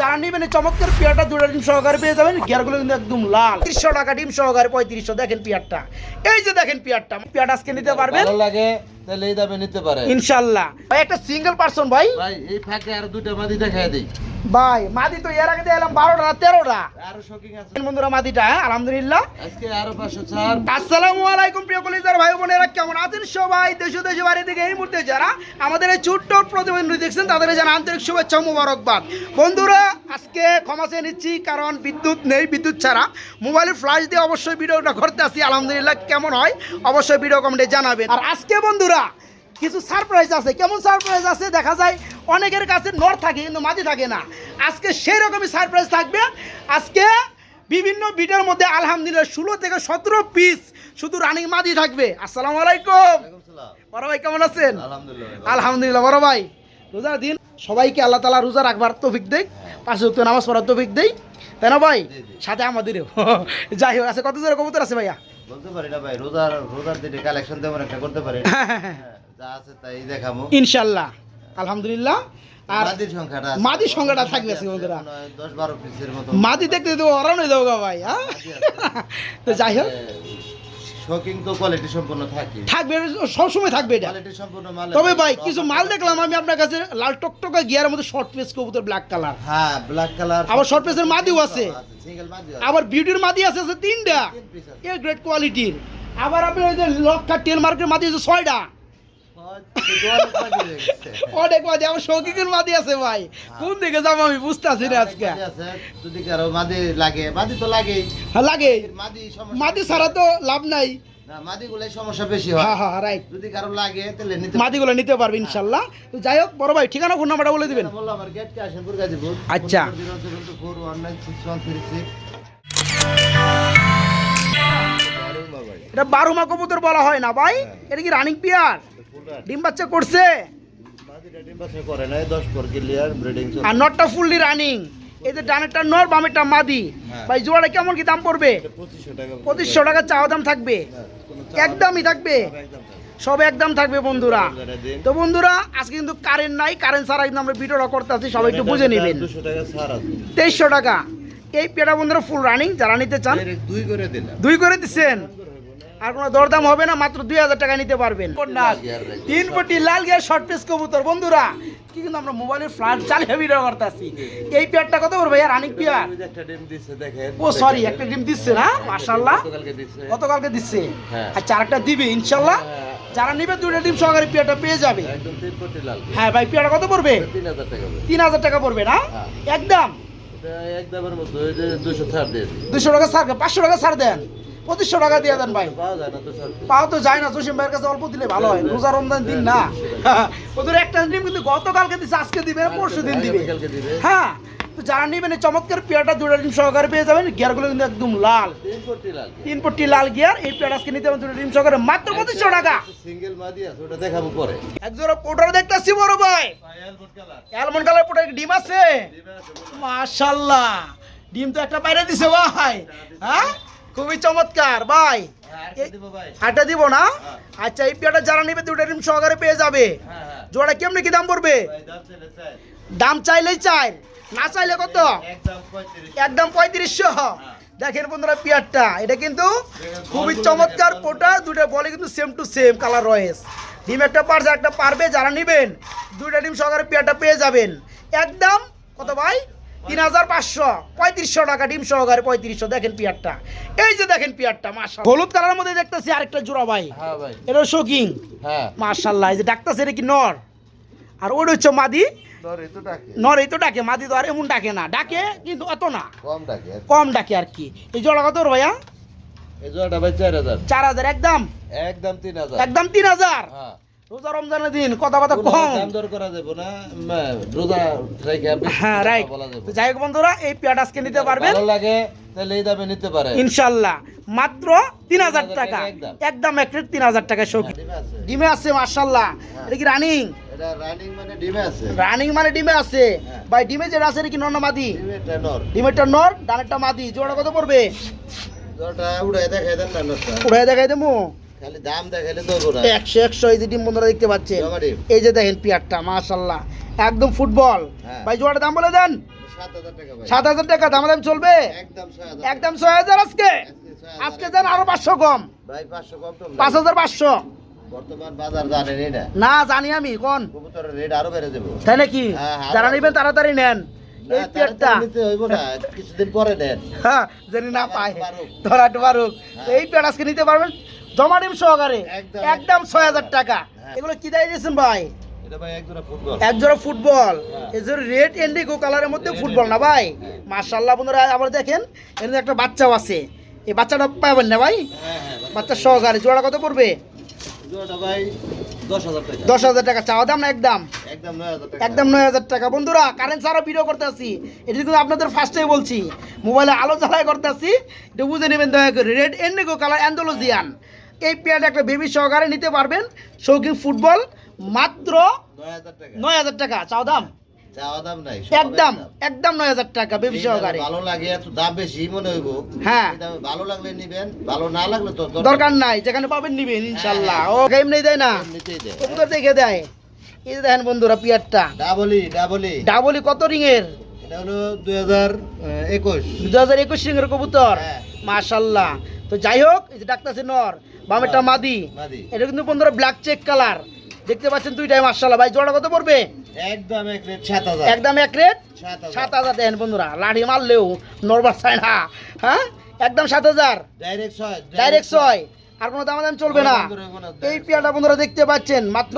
যারা নেবেন চমৎকার পেয়ারটা দুটো ডিম সহকারে পেয়ে যাবেন। গিয়ারগুলো কিন্তু একদম লাল। তিরিশশো টাকা ডিম সহকারে পঁয়ত্রিশশো দেখেন পেয়ারটা। এই যে দেখেন পেয়ারটা পেয়ারটা আজকে নিতে পারবেন? লাগে তাহলে এই দামে নিতে পারে। ইনশাল্লাহ। ভাই একটা সিঙ্গেল পার্সন ভাই। ভাই এই ফাঁকে আর দুটা মাদি দেখা দিই। ভাই মাদি তো এর আগে এলাম বারোটা না তেরোটা। বন্ধুরা মাদিটা হ্যাঁ আলহামদুলিল্লাহ। আজকে আরও পাঁচশো ছাড় আসসালামু আলাইকুম প্রিয় কলিজার ভাই বোনেরা কেমন আছেন সবাই? দেশ দেশে বাড়ি থেকে এই মুহূর্তে যারা আমাদের এই ছোট্ট দেখছেন তাদের জানা আন্তরিক শুভেচ্ছা মোবারকবাদ। বন্ধুরা আজকে ক্ষমা চেয়ে নিচ্ছি কারণ বিদ্যুৎ নেই বিদ্যুৎ ছাড়া। মোবাইলের ফ্ল্যাশ দিয়ে অবশ্যই ভিডিওটা করতে আসি আলহামদুলিল্লাহ কেমন হয়? অবশ্যই ভিডিও কমেন্টে জানাবেন। আর আজকে বন্ধুরা কিছু সারপ্রাইজ আছে। কেমন সারপ্রাইজ আছে? দেখা যায় অনেকের কাছে নর থাকে কিন্তু মাঝি থাকে না। আজকে সেই রকমই সারপ্রাইজ থাকবে। আজকে বিভিন্ন বিটের মধ্যে আলহামদুলিল্লাহ ষোলো থেকে সতেরো পিস শুধু রানিং মাদি থাকবে। আসসালামু আলাইকুম। বড় ভাই কেমন আছেন? আলহামদুলিল্লাহ বড় ভাই। রোজার দিন সবাইকে আল্লাহ তালা রোজা রাখবার তৌফিক দেয় পাঁচে উত্তর নামাজ পড়ার তৌফিক দেই। তাই না ভাই। সাথে আমাদেরও। যাই হোক আছে কত জোরে কবুতর আছে ভাইয়া? বলতে পারি না ভাই রোজার রোজার দিনে কালেকশন তেমন একটা করতে পারি যা আছে তাই দেখাবো ইনশাল্লাহ আলহামদুলিল্লাহ। আর মাদির সংখ্যাটা থাকবে মাদি বন্ধুরা। মাদি দেখতে তো হয়ে যাব ভাই হ্যাঁ? তো যাই হোক। শোকিং তো কোয়ালিটি সম্পূর্ণ থাকে। থাকবে সবসময় থাকবে এটা। কোয়ালিটি সম্পূর্ণ মাল তবে ভাই কিছু মাল দেখলাম আমি আপনার কাছে লাল টকটকা গিয়ারের মধ্যে শর্ট পেস কবুতর ব্ল্যাক কালার হ্যাঁ ব্ল্যাক কালার আবার মাদিও আছে। আবার বিউটির মাদি আছে আছে তিনটা। এ গ্রেট কোয়ালিটির আবার আপনি ওই যে লক্ষা টেল মার্কের মাদি আছে ছয়টা। অনেক মাদি আবার শৌকিকের মাদি আছে ভাই। কোন দিকে যাব আমি বুঝতেছি না আজকে। যদি কারও মাদি লাগে মাদি তো লাগেই। হ্যাঁ লাগে মাদি মাদি ছাড়া তো লাভ নাই। না মাদি সমস্যা বেশি হয়। হ্যাঁ হ্যাঁ রাইট যদি কারও লাগে তাহলে মাদিগুলো নিতে পারবে ইনশাল্লাহ। তো যাই হোক বড় ভাই ঠিকানা ফোন নাম্বারটা বলে দিবেন। আমার গেটকে আসেন গাজীপুর আচ্ছা। Four one nine six one three six. এটা বারুমা কবুতর বলা হয় না ভাই? এটা কি রানিং পিয়ার? ডিম বাচ্চা করছে? আর নটটা ফুললি রানিং এই যে ডানেরটা নর বামেরটা মাদি। হ্যাঁ। ভাই জোড়াটা কেমন কি দাম পড়বে? পঁচিশশো টাকা চাওয়া দাম থাকবে? একদমই থাকবে? সব একদম থাকবে। বন্ধুরা। তো বন্ধুরা আজকে কিন্তু কারেন্ট নাই। কারেন্ট ছাড়া কিন্তু আমরা ভিডিওটা করতে আছি সবাই একটু বুঝে নেবেন। তেইশশো টাকা। এই পেটা বন্ধুরা ফুল রানিং যারা নিতে চান দুই করে দুই করে দিচ্ছেন? আর কোনো দরদাম হবে না মাত্র দুই হাজার টাকা নিতে পারবেন। তিন কোটি লাল গিয়ার শর্ট পিস কবুতর। বন্ধুরা কি কিন্তু আমরা মোবাইলের ফ্ল্যাট চালিয়ে ভিডিও করতে আসি এই পেয়ারটা কত করবে ভাইয়া রানিং পেয়ার? ও সরি একটা ডিম দিচ্ছে না? মাশাল্লাহ গতকালকে দিচ্ছে। হ্যাঁ। আর চারটা দিবে ইনশাল্লাহ হ্যাঁ। যারা নিবে দুইটা ডিম সহকারে পেয়ারটা পেয়ে যাবে। হ্যাঁ ভাই পেয়ারটা কত পড়বে? তিন হাজার টাকা পড়বে। না? হ্যাঁ। একদম। দুশো টাকা ছাড় পাঁচশো টাকা ছাড় দেন। পঁচিশশো টাকা দিয়ে দেন ভাই। পাওয়া তো পাও তো যায় না জসিম ভাইয়ের কাছে অল্প দিলে ভালো হয়। রোজা রমজান দিন না। ওদের একটা ডিম কিন্তু গতকালকে দিচ্ছে আজকে দিবে পরশু দিন দিবে। হ্যাঁ তো যারা নেবেন চমৎকার পেয়ারটা দুটো ডিম সহকারে পেয়ে যাবেন গিয়ারগুলো কিন্তু একদম লাল। তিন পট্টি লাল গিয়ার এই পেয়ার আজকে নিতে হবে দুটো ডিম সহকারে মাত্র পঁচিশশো টাকা। সিঙ্গেল মাদি আছে ওটা দেখাবো পরে। এক জোড়া পোটার দেখতেছি বড় ভাই। অ্যালমন্ড কালার পোটার ডিম আছে? মাশাল্লাহ। ডিম তো একটা বাইরে দিছে ভাই। হ্যাঁ? খুবই চমৎকার ভাই। দিব ভাই? হাটটা দিব না? আচ্ছা এই পেয়াটা যারা নেবে দুটো ডিম সহকারে পেয়ে যাবে। হ্যাঁ হ্যাঁ। জোড়া কেমনি কি দাম পড়বে? দাম চাইলেই চাই না চাইলে কত? একদম পঁয়ত্রিশ একদম পঁয়ত্রিশশো। দেখেন বন্ধুরা পেয়ারটা এটা কিন্তু খুবই চমৎকার পোটা দুটো। বলে কিন্তু সেম টু সেম কালার রয়েস। ডিম একটা পারছে একটা পারবে যারা নেবেন দুইটা ডিম সহকারে পেয়ারটা পেয়ে যাবেন। একদম কত ভাই? তিন হাজার পাঁচশো পঁয়ত্রিশশো টাকা ডিম সহকারে পঁয়ত্রিশশো দেখেন পিয়ারটা এই যে দেখেন পিয়ারটা মাসা হলুদ কালারের মধ্যে দেখতেছি আরেকটা জোড়া ভাই। হ্যাঁ এটা শোকিং হ্যাঁ। মার্শাল্লাহ এই যে ডাকতেছে এটা কি নর? আর ওটা হচ্ছে মাদি। নর তো ডাকে। মাদি তো আর এমন ডাকে না। ডাকে কিন্তু অত না। কম ডাকে কম ডাকে আর কি। এই জোড়া কত ভাইয়া? এই জোড়াটা ভাই চার হাজার। চার হাজার একদম? একদম তিন হাজার। একদম তিন হাজার? হ্যাঁ। রোজা রমজানের দিন কথা বার্তা কোনো কম। দর করা যাবে না রোজা হ্যাঁ রাইট। যাই হোক বন্ধুরা এই পেয়ারটা আজকে নিতে পারবেন। ভালো লাগে তাহলে এই দামে নিতে পারে মাত্র তিন হাজার টাকা। একদম। এক তিন হাজার টাকা শোক হ্যাঁ, ডিমে আছে। মার্শাল্লাহ এটা কি রানিং? রানিং মানে ডিমে আছে। মানে হ্যাঁ। ভাই ডিমে যেটা আছে কি নর না মাদি? নর। ডিমেরটা নর ডানেরটা মাদি। জোড়া কত পড়বে? জোড়াটা উড়াই দেখাই দেন না উড়াই দেখাই দেবো। খালি দাম দেখাইলে তো গোনা একশো একশো এই যে ডিম বন্ধুরা দেখতে পাচ্ছেন। এই যে দেখেন পেয়ারটা মাশাল্লাহ একদম ফুটবল। হ্যাঁ। ভাই জোড়াটা দাম বলে দেন। সাত হাজার টাকা ভাই। সাত হাজার টাকা দাম দাম চলবে? একদম ছয় হাজার। একদম ছয় হাজার আজকে? আজকে দেন আরও পাঁচশো কম। ভাই পাঁচশো কম টম পাঁচ হাজার পাঁচশো। বর্তমান বাজার জানেনই না জানি আমি কোন? তাই নাকি? হ্যাঁ, হ্যাঁ। যারা নেবেন তাড়াতাড়ি নেন। এই না। কিছুদিন পরে নেন হ্যাঁ জানি না পায়। ধরাট পারুক। এই আজকে নিতে পারবেন? জমা ডিম সহকারে। একদম। ছয় হাজার টাকা। হ্যাঁ। এগুলো কি দায় দিয়েছেন ভাই? এটা ভাই এক জোড়া ফুটবল। হ্যাঁ। রেড এন্ডিগো কালারের মধ্যে ফুটবল না ভাই? হ্যাঁ। মার্শাল্লাহ বন্ধুরা আবার দেখেন এখানে একটা বাচ্চাও আছে। এই বাচ্চাটা পাবেন না ভাই? হ্যাঁ বাচ্চা সহকারে। জোড়া কত পড়বে? দশ হাজার টাকা। চাওয়া দাম না একদম? একদম নয় হাজার টাকা। বন্ধুরা কারেন্ট ছাড়া ভিডিও করতে আসি। এটা কিন্তু আপনাদের ফার্স্টেই বলছি। মোবাইলে আলো জ্বালাই করতে আসি। এটা বুঝে নেবেন দয়া করে। রেড এন্ডিগো কালার অ্যান্ডোলজিয়ান এই পেয়ারটা একটা বেবি সহকারে নিতে পারবেন। শৌখিন ফুটবল মাত্র নয় হাজার টাকা। চাও দাম? চাওয়া দাম নাই একদম। একদম নয় হাজার টাকা বেবি সহকারে। ভালো লাগে এত দাম বেশি মনে হইব। হ্যাঁ। ভালো লাগলে নিবেন ভালো না লাগলে তো দরকার নাই। যেখানে পাবেন নিবেন ইনশাল্লাহ। ও গেম নেই দেয় না? দেয়। কবুতর দেখে দেয়। এই যে দেখেন বন্ধুরা পিয়ারটা। ডাবলি ডাবলি। ডাবলি কত এটা হলো দুই হাজার একুশ। দু হাজার একুশ রিংয়ের কবুতর। হ্যাঁ। মাশাল্লাহ। তো যাই হোক এই যে ডাক্তার নর বামেরটা মাদি। মাদি। এটা কিন্তু বন্ধুরা ব্ল্যাক চেক কালার দেখতে পাচ্ছেন দুইটাই মাশাল্লাহ ভাই জোড়া কত পড়বে? একদম এক রেট সাত হাজার। একদম এক রেট? সাত হাজার। দেন বন্ধুরা লাঠি মারলেও নরবার চায় না। হ্যাঁ? একদম সাত হাজার। ডাইরেক্ট ছয় ডাইরেক্ট ছয়। আর কোনো দাম দাম চলবে না এই পেয়ারটা বন্ধুরা দেখতে পাচ্ছেন মাত্র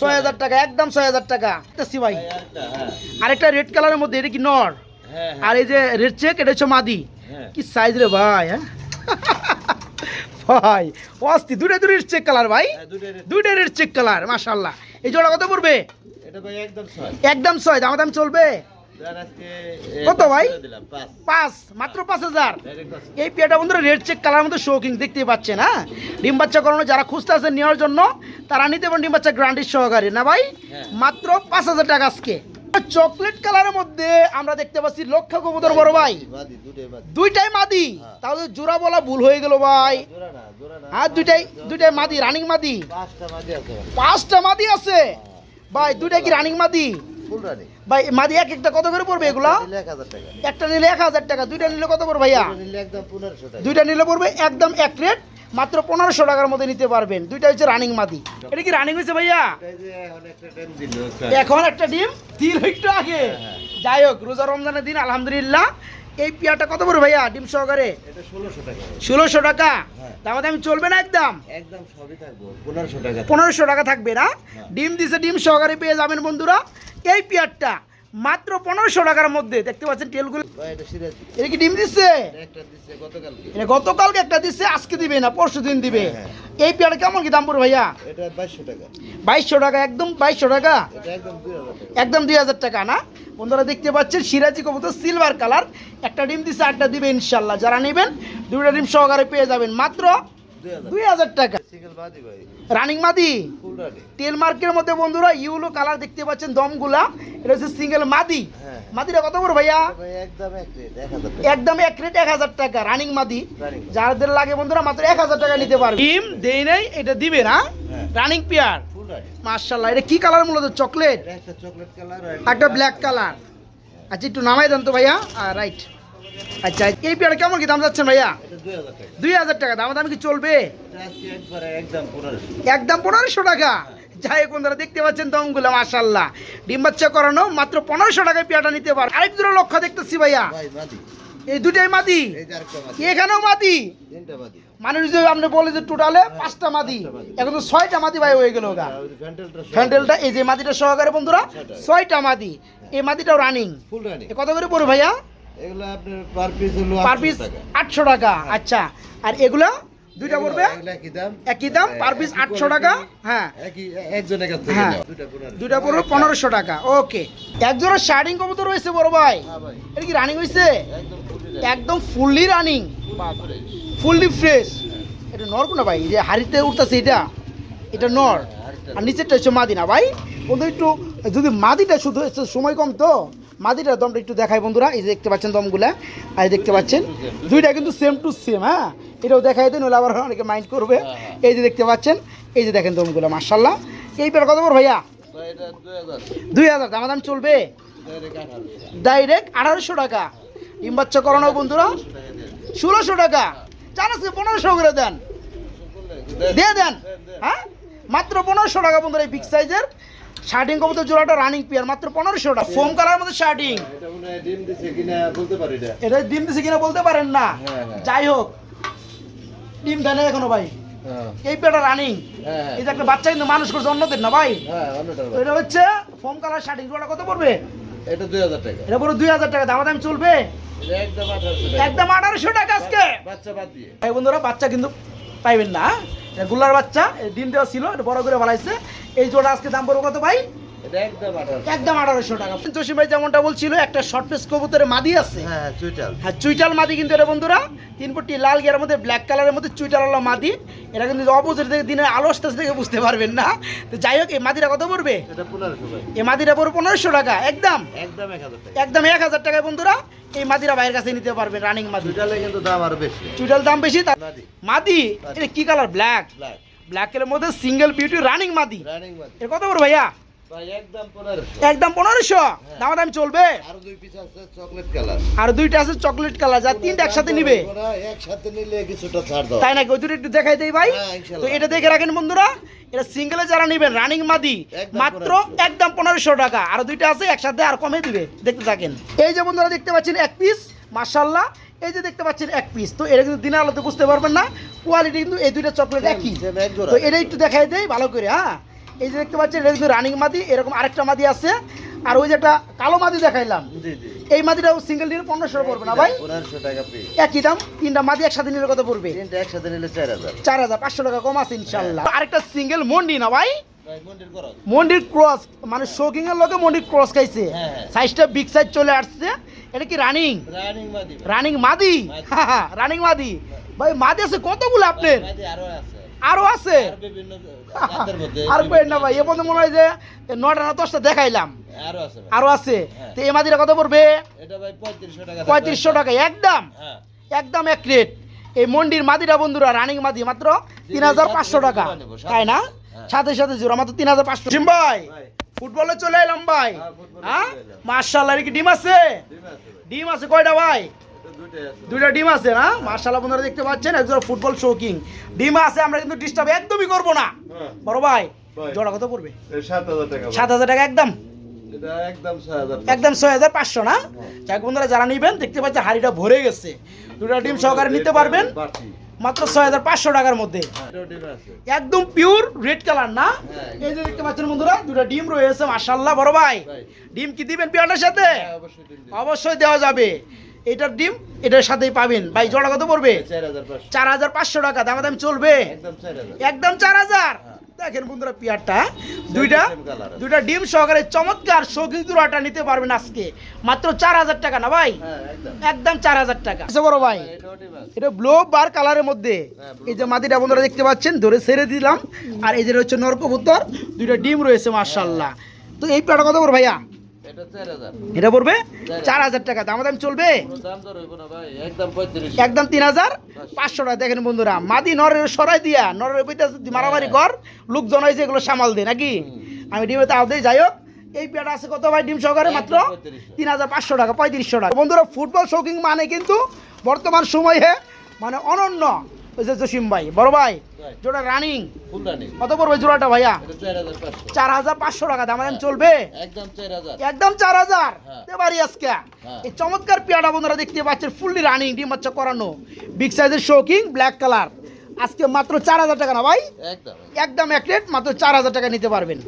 ছয় হাজার টাকা একদম ছয় হাজার টাকা। দেখতেছি ভাই। আরেকটা, হ্যাঁ। রেড কালারের মধ্যে এটা কি নর? হ্যাঁ আর এই যে রেড চেক এটা হচ্ছে মাদি। হ্যাঁ। কি সাইজ রে ভাই হ্যাঁ? ভাই অস্তি দুটো দুটো চেক কালার ভাই। হ্যাঁ, দুইটা রেড চেক কালার মাশাল্লাহ এই জোড়া কত পড়বে? একদম ছয়। দাম দাম চলবে? কত ভাই? পাঁচ। মাত্র পাঁচ হাজার। এই পেয়ারটা বন্ধুরা রেড চেক কালার মধ্যে শৌকিং দেখতে পাচ্ছেন হ্যাঁ? ডিম বাচ্চা করানো যারা খুঁজতে আছেন নেওয়ার জন্য তারা নিতে পারেন ডিম বাচ্চা গ্রান্ডির সহকারে না ভাই? হ্যাঁ। মাত্র পাঁচ হাজার টাকা আজকে। চকলেট কালারের মধ্যে আমরা দেখতে পাচ্ছি লক্ষ কবুতর বড় ভাই। দুইটাই মাদি? হ্যাঁ। তাহলে জোড়া বলা ভুল হয়ে গেল ভাই। আর দুইটাই দুইটাই মাদি রানিং মাদি? পাঁচটা মাদি আছে। ভাই দুইটা কি রানিং মাদি? ভাই মাদি এক একটা কত করে পড়বে এগুলা? নিলে এক হাজার টাকা। একটা নিলে এক হাজার টাকা দুইটা নিলে কত পড়বে ভাইয়া? দুইটা নিলে পড়বে একদম এক রেট? মাত্র পনেরোশো টাকার মধ্যে নিতে পারবেন। দুইটা হচ্ছে রানিং মাদি। এটা কি রানিং হয়েছে ভাইয়া? এখন একটা ডিম তিন একটু আগে। হ্যাঁ। যাই হোক রোজা রমজানের দিন আলহামদুলিল্লাহ। এই পেয়ারটা কত বড় ভাইয়া ডিম সহকারে? ষোলোশো টাকা। ষোলোশো টাকা? হ্যাঁ। চলবে না একদম? একদম সবই থাকব পনেরোশো টাকা। পনেরোশো টাকা থাকবে না? হ্যাঁ। ডিম দিছে ডিম সহকারে পেয়ে যাবেন বন্ধুরা। এই পেয়ারটা মাত্র পনেরোশো টাকার মধ্যে। দেখতে পাচ্ছেন টেলগুলো এটা কি ডিম দিচ্ছে এটা গতকালকে। একটা দিচ্ছে আজকে দিবে না পরশু দিন দিবে। হ্যাঁ, এই পেয়ারটা কেমন কি দাম পড়বে ভাইয়া? বাইশশো টাকা। একদম বাইশশো টাকা? একদম দুই হাজার টাকা। একদম দুই হাজার টাকা না? বন্ধুরা দেখতে পাচ্ছেন সিরাজি কবুতর সিলভার কালার। একটা ডিম দিচ্ছে আটটা দিবে ইনশাল্লাহ। যারা নেবেন দুইটা ডিম সহকারে পেয়ে যাবেন। মাত্র দুই হাজার। টাকা। সিঙ্গেল বাদি ভাই। রানিং মাদি? তেল মার্কের মধ্যে বন্ধুরা ইউলো কালার দেখতে পাচ্ছেন দমগুলা। এটা হচ্ছে সিঙ্গেল মাদি। হ্যাঁ। মাদিটা কত বড় ভাইয়া? একদম এক রেট এক হাজার টাকা। রানিং মাদি। যাদের লাগে বন্ধুরা মাত্র এক হাজার টাকা নিতে পারবে। ডিম দেই নাই এটা দিবে না। হ্যাঁ। Running pair. মার্শাল্লাহ এটা কি কালার মূলত? চকলেট? একটা চকলেট কালার একটা ব্ল্যাক কালার। আচ্ছা একটু নামাই দেন তো ভাইয়া। রাইট আচ্ছা এই পেয়ার কেমন কি দাম যাচ্ছেন ভাইয়া? দুই হাজার টাকা। দাম দাম কি চলবে? একদম পনেরোশো। টাকা? যাই বন্ধুরা দেখতে পাচ্ছেন দমগুলো মাশাল্লাহ ডিম বাচ্চা করানো মাত্র পনেরোশো টাকায় পেয়ারটা নিতে পারে। আরেক দুটো লক্ষ্য দেখতেছি ভাইয়া। এই দুটাই মাদি? এখানেও মাদি? তিনটা বাদি মানে যে আপনি বলে যে টোটালে পাঁচটা মাদি। এখন তো ছয়টা মাদি ভাই হয়ে গেল ফ্যান্টেলটা ফ্যান্ডেলটা এই যে মাদিটা সহকারে বন্ধুরা ছয়টা। মাদি। এই মাদিটাও রানিং কত করে পড়বে ভাইয়া? এগুলো আপনার পার পিস হলো পার পিস টাকা। টাকা আচ্ছা। আর এগুলো দুইটা এগুলো একই দাম। পার পিস একই আটশো টাকা? হ্যাঁ। একই একজনের কাছ থেকে হ্যাঁ। দুইটা। পড়বে পনেরোশো টাকা ওকে। একজোড়া শার্টিং কবুতর রয়েছে বড় ভাই। হ্যাঁ এটা কি রানিং হয়েছে একদম ফুললি রানিং ফুললি ফ্রেশ এটা নর কোনা ভাই যে হাড়িতে উঠতেছে এটা। এটা নর আর নিচেরটা হচ্ছে মাদি না ভাই। বন্ধু একটু যদি মাদিটা শুধু সময় কম তো? মাদিটার দমটা একটু দেখাই বন্ধুরা এই যে দেখতে পাচ্ছেন দমগুলা আর দেখতে পাচ্ছেন দুইটা কিন্তু সেম টু সেম হ্যাঁ? এটাও দেখাই দেন আবার অনেকে মাইন্ড করবে। এই যে দেখতে পাচ্ছেন এই যে দেখেন দমগুলো মার্শাল্লাহ এই পেয়ার কত বড় ভাইয়া? এটা দুই হাজার। দাম দাম চলবে? ডাইরেক্ট আঠারো ডাইরেক্ট আঠারোশো টাকা। ডিম বাচ্চা করানো বন্ধুরা ষোলোশো টাকা। চার আছে পনেরোশো করে দেন। দিয়ে দেন হ্যাঁ? মাত্র পনেরোশো টাকা বন্ধুরা এই বিগ সাইজের শার্টিং কবুতর জোড়াটা রানিং পেয়ার মাত্র পনেরোশো টাকা। ফোম কালার মধ্যে শার্টিং এটা ডিম দিছে কিনা বলতে পারি না এটা ডিম দিছে কিনা বলতে পারেন না। হ্যাঁ, হ্যাঁ। যাই হোক ডিম দেয় না এখনও ভাই। হ্যাঁ। এই পেয়ারটা রানিং হ্যাঁ এই যে একটা বাচ্চা কিন্তু মানুষ করছে অন্যদের না ভাই। হ্যাঁ এটা হচ্ছে ফোম কালার শার্টিং জোড়া কত পড়বে? এটা দুই হাজার টাকা। এটা পুরো দুই হাজার টাকা। দাম দাম চলবে একদম আঠারোশো টাকা। আজকে। বাচ্চা বাদ দিয়ে। বন্ধুরা বাচ্চা কিন্তু পাইবেন না হ্যাঁ? এটা গুল্লার বাচ্চা ডিম দেওয়া ছিল বড় করে ভালাইছে এই জোড়া আজকে দাম পড়ব কত ভাই? একদম আঠারোশো টাকা। জসিম ভাই যেমনটা বলছিল একটা শর্ট পেস কবুতরের মাদি আছে। হ্যাঁ চুইটাল। হ্যাঁ চুইটাল মাদি কিন্তু এটা বন্ধুরা তিন ফুটি লাল গিয়ার মধ্যে ব্ল্যাক কালারের মধ্যে চুইটাল হলো মাদি। এটা কিন্তু অপোজিট থেকে দিনের আলো আসতে থেকে বুঝতে পারবেন না। তো যাই হোক এই মাদিটা কত পড়বে? পনেরোশো এই মাদিটা পড়বে পনেরোশো টাকা একদম। একদম এক হাজার টাকায় বন্ধুরা এই মাদিরা ভাইয়ের কাছে নিতে পারবেন রানিং মাদি। চুইটালে কিন্তু দাম আরও বেশি। চুইটাল দাম বেশি তার মাদি। মাদি? এটা কি কালার ব্ল্যাক ব্ল্যাক ব্ল্যাকের মধ্যে সিঙ্গেল বিউটি রানিং মাদি। রানিং মাদি। এর কত বড় ভাইয়া? ভাই একদম পনেরোশো। একদম পনেরোশো? দাম দাম চলবে? আরও দুইটা আছে চকলেট কালার যা তিনটা একসাথে নিবে? তাই নাকি? ওই দুটো একটু দেখাই দেই ভাই। হ্যাঁ, তো এটা দেখে রাখেন বন্ধুরা এটা সিঙ্গেলে যারা নেবেন রানিং মাদি মাত্র একদম পনেরোশো টাকা। আর দুইটা আছে একসাথে আর কমে দিবে। দেখতে থাকেন। এই যে বন্ধুরা দেখতে পাচ্ছেন এক পিস মার্শাল্লাহ এই যে দেখতে পাচ্ছেন এক পিস তো এটা কিন্তু দিনের আলোতে বুঝতে পারবেন না কোয়ালিটি কিন্তু এই দুইটা চকলেট একই। তো এটা একটু দেখাই দেই ভালো করে হ্যাঁ? এই যে দেখতে পাচ্ছেন এটা কিন্তু রানিং মাদি এরকম আরেকটা মাদি আছে। আর ওই যে একটা কালো মাদি দেখাইলাম। জি জি। এই মাদিটাও সিঙ্গেল নিলে পনেরোশো পড়বে না ভাই? পনেরোশো টাকা একই দাম তিনটা মাদি একসাথে নিলে কত পড়বে? তিনটা একসাথে নিলে চার হাজার। চার হাজার পাঁচশো টাকা কম আছে ইনশাল্লাহ। আরেকটা সিঙ্গেল মন্ডি না ভাই? মন্ডির ক্রস মানে শোকিং এর লোকে মন্ডির ক্রস খাইছে। হ্যাঁ, হ্যাঁ। সাইজটা বিগ সাইজ চলে আসছে। এটা কি রানিং রানিং মাদি রানিং মাদি? মাদি। রানিং মাদি। ভাই মাদি আছে কতগুলো আপনার? আরও আছে। আরও আছে। আর বিভিন্ন জাতের মধ্যে আর কই না ভাই এ পর্যন্ত মনে হয় যে নটা না দশটা দেখাইলাম। আরও আছে আরও আছে। হ্যাঁ। তো এই মাদিরা কত পড়বে? এটা ভাই পঁয়ত্রিশশো টাকা পঁয়ত্রিশশো টাকা একদম। হ্যাঁ। একদম এক রেট। এই মন্ডির মাদিরা বন্ধুরা রানিং মাদি মাত্র তিন হাজার পাঁচশো টাকা। তাই না? হ্যাঁ। সাথে সাথে জোড়া মাত্র তিন হাজার পাঁচশো ভাই। ফুটবলে চলে এলাম ভাই। হ্যাঁ, এলাম। মার্শাল্লাহ কি ডিম আছে? ডিম আছে কয়টা ভাই। দুইটা ডিম আছে না? মার্শাল্লাহ বন্ধুরা দেখতে পাচ্ছেন একজন ফুটবল শৌকিং ডিম আছে আমরা কিন্তু ডিস্টার্ব একদমই করব না। হ্যাঁ, বড় ভাই। জোড়া কত পড়বে? সাত হাজার টাকা একদম? একদম ছয় হাজার পাঁচশো। না? যাক বন্ধুরা যারা নিবেন দেখতে পাচ্ছেন হাড়িটা ভরে গেছে। দুটা ডিম সহকারে নিতে পারবেন। মাত্র ছয় হাজার পাঁচশো টাকার মধ্যে। আছে। একদম পিওর রেড কালার না? হ্যাঁ। এই যে দেখতে পাচ্ছেন বন্ধুরা দুটো ডিম রয়েছে মাশাল্লাহ বড় ভাই। ডিম কি দিবেন পিয়াটার সাথে? হ্যাঁ। অবশ্যই দেওয়া যাবে। এটার ডিম এটার সাথেই পাবেন। ভাই জোড়া কত পড়বে? চার হাজার পাঁচশো। টাকা দাম দাম চলবে? একদম চার হাজার। হ্যাঁ। দেখেন বন্ধুরা পিয়ারটা। দুইটা। দুইটা ডিম সহকারে চমৎকার শৌখিন দুরাটা নিতে পারবেন আজকে। মাত্র চার হাজার টাকা না ভাই? হ্যাঁ, একদম। চার হাজার টাকা। আচ্ছা বড় ভাই আছে। এটা ব্লু বার কালারের মধ্যে। হ্যাঁ, এই যে মাটিটা বন্ধুরা দেখতে পাচ্ছেন ধরে ছেড়ে দিলাম। আর এই যে রয়েছে নরকবুতর দুইটা ডিম রয়েছে মার্শাল্লাহ তো এই প্যাটা কত করে ভাইয়া? এটা পড়বে চার হাজার। টাকা। দাম চলবে? একদম তিন হাজার? পাঁচশো টাকা। দেখেন বন্ধুরা মাদি নরের সরাই দিয়া নরের কইতে মারামারি কর লোকজন হয়েছে এগুলো সামাল দে নাকি? আমি ডিমে তাও দিই যাই হোক। এই পেয়াটা আছে কত ভাই ডিম সহকারে? মাত্র তিন হাজার পাঁচশো টাকা পঁয়ত্রিশশো টাকা। বন্ধুরা ফুটবল শৌকিং মানে কিন্তু বর্তমান সময়ে মানে অনন্য ওই যে জসিম ভাই বড় ভাই ভাই। Running full running. কত পড়বে জোড়াটা ভাইয়া চার হাজার পাঁচশো। টাকা দাম দাম চলবে একদম চার হাজার। হ্যাঁ। এবারই আজকে হ্যাঁ। এই চমৎকার পেয়ারা বন্ধুরা দেখতে পাচ্ছেন ফুললি রানিং ডিম বাচ্চা করানো বিগ সাইজের শোকিং ব্ল্যাক কালার আজকে মাত্র চার হাজার টাকা না ভাই একদম। একদম এক রেট মাত্র চার হাজার টাকা নিতে পারবেন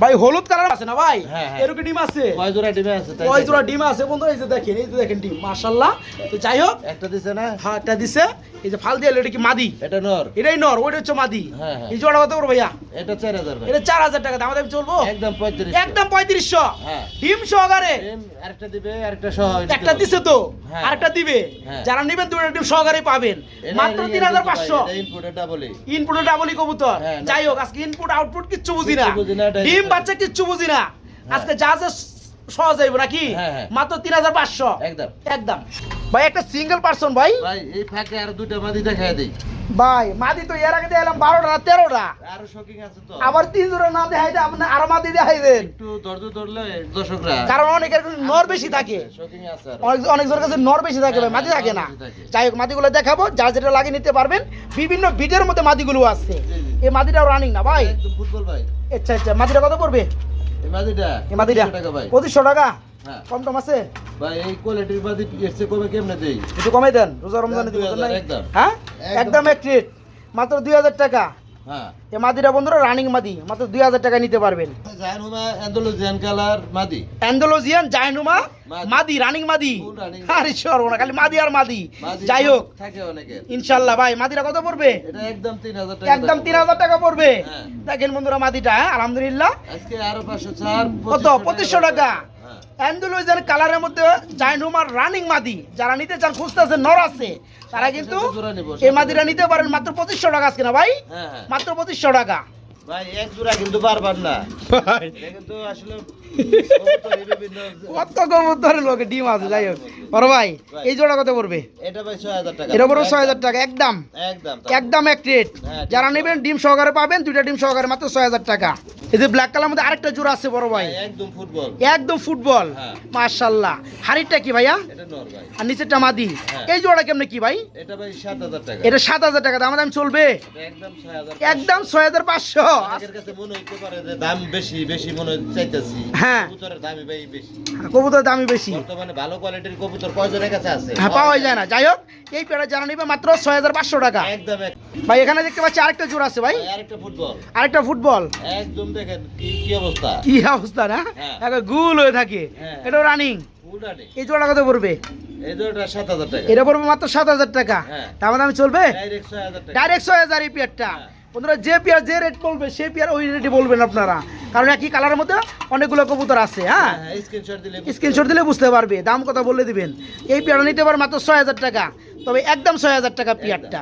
ভাই হলুদ কালার আছে না ভাই? হ্যাঁ, হ্যাঁ। এরকম ডিম আছে? কয় জোড়া ডিমে আছে? ওই জোড়া ডিম আছে বন্ধুরা? এই যে দেখেন এই যে দেখেন ডিম মার্শাল্লাহ তো যাই হোক একটা দিছে না? হ্যাঁ এটা দিছে। এই যে ফাল দিয়ে এটা কি মাদি? এটা নর। এটাই নর ওইটা হচ্ছে মাদি। হ্যাঁ। এই জোড়া কত করব ভাইয়া? এটা চার হাজার ভাই। এটা চার হাজার টাকা দাম দাম চলবো? একদম পঁয়ত্রিশ একদম পঁয়ত্রিশশো। হ্যাঁ। ডিম সহকারে? আরেকটা দিবে আরেকটা সহ একটা। দিছে তো। আরেকটা দিবে। যারা নেবেন দুটো ডিম সহকারে পাবেন। মাত্র ring এর তিন হাজার কিন্তু পাঁচশো। এটা input, এটা বলি। ইনপুট ডাবলি কবুতর। যাই হোক আজকে ইনপুট আউটপুট কিচ্ছু বুঝি না। কিচ্ছু বুঝি না, এটা ডিম বাচ্চা কিচ্ছু বুঝি না আজকে যা যা সহজ হইব নাকি? হ্যাঁ, হ্যাঁ। মাত্র তিন হাজার পাঁচশো। একদম। একদম। ভাই একটা সিঙ্গেল পার্সন ভাই। ভাই এই ফাঁকে আর দুইটা মাদি দেখাই দিই। ভাই মাদি তো এর আগে দিলাম বারোটা না তেরোটা? আরও শকিং আছে তো। আবার তিন জোড়া না দেখাই দেয় আপনি আরও মাদি দেখাইবেন একটু ধৈর্য ধরলে দর্শকরা কারণ অনেকের নর বেশি থাকে। শকিং আছে অনেক অনেক জনের কাছে নর বেশি থাকে ভাই মাদি থাকে না। যাই হোক মাদিগুলো দেখাবো যার যেটা লাগিয়ে নিতে পারবেন বিভিন্ন বিটের মধ্যে মাদিগুলো আছে। এই মাদিটাও রানিং না ভাই? একদম ফুটবল ভাই। আচ্ছা আচ্ছা মাদিটা কত পড়বে? এই মাদিটা এই মাদিটা 200 টাকা ভাই। পঁচিশশো টাকা? হ্যাঁ কম টম আছে? ভাই এই কোয়ালিটির এসছে কমে কেমনে দেই? একটু কমে দেন রোজা রমজানে দিব 2000 একদম। হ্যাঁ? একদম। এক মাত্র দুই হাজার টাকা। হ্যাঁ। এই মাদিটা বন্ধুরা রানিং মাদি। মাত্র দুই হাজার টাকা নিতে পারবেন। অ্যান্ডালুজিয়ান কালার মাদি। অ্যান্ডোলজিয়ান মাদি। রানিং মাদি। আরে সর্বনা খালি মাদি আর মাদি। যাই হোক থাকে অনেকের। ইনশাল্লাহ ভাই কত পড়বে? এটা একদম 3000 টাকা একদম দাম। তিন হাজার টাকা পড়বে। হ্যাঁ। দেখেন বন্ধুরা মাদিটা হ্যাঁ আলহামদুলিল্লাহ। আজকে আরও 500 ছাড় কত? 2500 টাকা। হ্যাঁ। অ্যান্ডোলজিয়ান কালারের মধ্যে জাইনুমার রানিং মাদি যারা নিতে চান খুঁজতেছে নর আছে। তারা কিন্তু জোড়া নিবো, এই মাদিরা নিতে পারেন মাত্র পঁচিশশো টাকা আজকে না ভাই? হ্যাঁ হ্যাঁ। মাত্র পঁচিশশো টাকা। ভাই এক জোড়া কিন্তু পারবার না। কিন্তু আসলে লোকে ডিম বড় ভাই এই জোড়া এটা টাকা। একদম। একদম এক রেট হ্যাঁ, যারা ডিম সহকারে পাবেন দুইটা ডিম সহকারে মাত্র 6000 টাকা। এই যে ব্ল্যাক কালার মধ্যে আরেকটা জোড়া আছে বড় ভাই। হ্যাঁ, একদম ফুটবল। একদম ফুটবল। হ্যাঁ। কি ভাইয়া? আর নিচেরটা মাদি। এই জোড়া কেমনে কি ভাই? এটা সাত হাজার টাকা। এটা 7000 টাকা দাম দাম চলবে একদম 6000 হাজার পাঁচশো। দাম বেশি বেশি মনে চাইতেছি। হ্যাঁ। কবুতরের দামই ভাই বেশি। কবুতর দামই বেশি। বর্তমানে ভালো কোয়ালিটির কবুতর কয়জনের কাছে আছে? হ্যাঁ পাওয়া যায় না। যাই হোক এই পেয়ারা জানা নিবে মাত্র ছয় হাজার পাঁচশো টাকা। একদম ভাই এখানে দেখতে পাচ্ছি আরেকটা জোড়া আছে ভাই। ভাই, আরেকটা ফুটবল। আরেকটা ফুটবল। একদম দেখেন কি অবস্থা? কি অবস্থা না? হ্যাঁ। একটা গুল হয়ে থাকে। হ্যাঁ। এটাও রানিং এই জোড়া কত পড়বে? এই দুটোটা 7000 টাকা। এটা পড়বে মাত্র সাত হাজার টাকা। হ্যাঁ। দাম দামি চলবে? ডাইরেক্ট 6000 টাকা। ডাইরেক্ট ছয় হাজার এই পেয়ারটা। হ্যাঁ। বন্ধুরা যে পেয়ার যে রেট বলবে সেই পেয়ার ওই রেটে বলবেন আপনারা। কারণ একই কালারের মধ্যে অনেকগুলো কবুতর আছে হ্যাঁ? হ্যাঁ স্ক্রিনশট দিলে স্ক্রিনশট দিলে বুঝতে পারবে দাম কথা বলে দিবেন। এই পেয়ারটা নিতে পারে মাত্র ছয় হাজার টাকা তবে একদম ছয় হাজার টাকা পেয়ারটা।